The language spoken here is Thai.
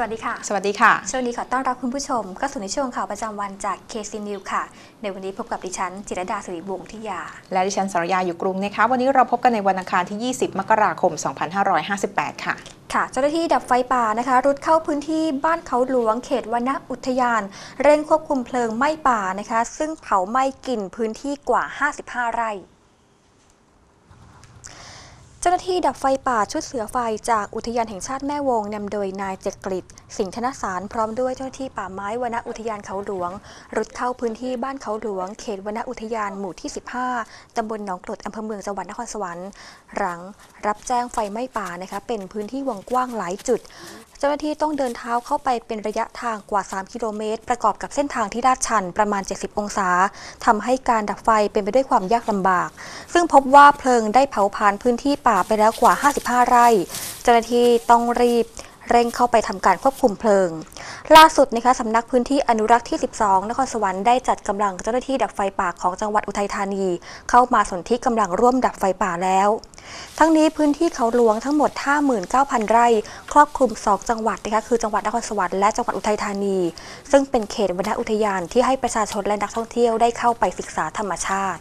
สวัสดีค่ะ สวัสดีค่ะ ช่วงนี้ขอต้อนรับคุณผู้ชมเข้าสู่ในช่วงข่าวประจำวันจาก KC News ค่ะ ในวันนี้พบกับดิฉัน จิรดาสิริวงศ์ทิยา และดิฉันสรยาอยู่กรุงนะคะ วันนี้เราพบกันในวันอังคารที่ 20 มกราคม 2558 ค่ะค่ะเจ้าหน้าที่ดับไฟป่านะคะ รุดเข้าพื้นที่บ้านเขาหลวงเขตวนอุทยาน เร่งควบคุมเพลิงไหม้ป่านะคะ ซึ่งเผาไหม้กลิ่นพื้นที่กว่า 55 ไร่เจ้าหน้าที่ดับไฟป่าชุดเสือไฟจากอุทยานแห่งชาติแม่วงนำโดยนายเจกฤตสิงห์ธนสารพร้อมด้วยเจ้าหน้าที่ป่าไม้วนอุทยานเขาหลวง รุดเข้าพื้นที่บ้านเขาหลวง เขตวนอุทยานหมู่ที่ 15 ตำบลหนองกรดอำเภอเมืองจังหวัดนครสวรรค์หลังรับแจ้งไฟไหม้ป่านะคะเป็นพื้นที่วงกว้างหลายจุด เจ้าหน้าที่ต้องเดินเท้าเข้าไปเป็นระยะทางกว่า 3 กิโลเมตร ประกอบกับเส้นทางที่ลาดชันประมาณ 70 องศาทำให้การดับไฟเป็นไปด้วยความยากลำบาก ซึ่งพบว่าเพลิงได้เผาผลาญพื้นที่ป่าไปแล้วกว่า 55 ไร่ เจ้าหน้าที่ต้องรีบเร่งเข้าไปทำการควบคุมเพลิง ล่าสุดนะคะสำนักพื้นที่อนุรักษ์ที่ 12 นครสวรรค์ได้จัดกำลังเจ้าหน้าที่ดับไฟป่าของจังหวัดอุทัยธานี เข้ามาสนที่กำลังร่วมดับไฟป่าแล้ว ทั้งนี้พื้นที่เขาหลวงทั้งหมด 59,000 ไร่ ครอบคลุม 2 จังหวัดนะคะคือจังหวัดนครสวรรค์และจังหวัดอุทัยธานี ซึ่งเป็นเขตวนอุทยานที่ให้ประชาชนและนักท่องเที่ยวได้เข้าไปศึกษาธรรมชาติ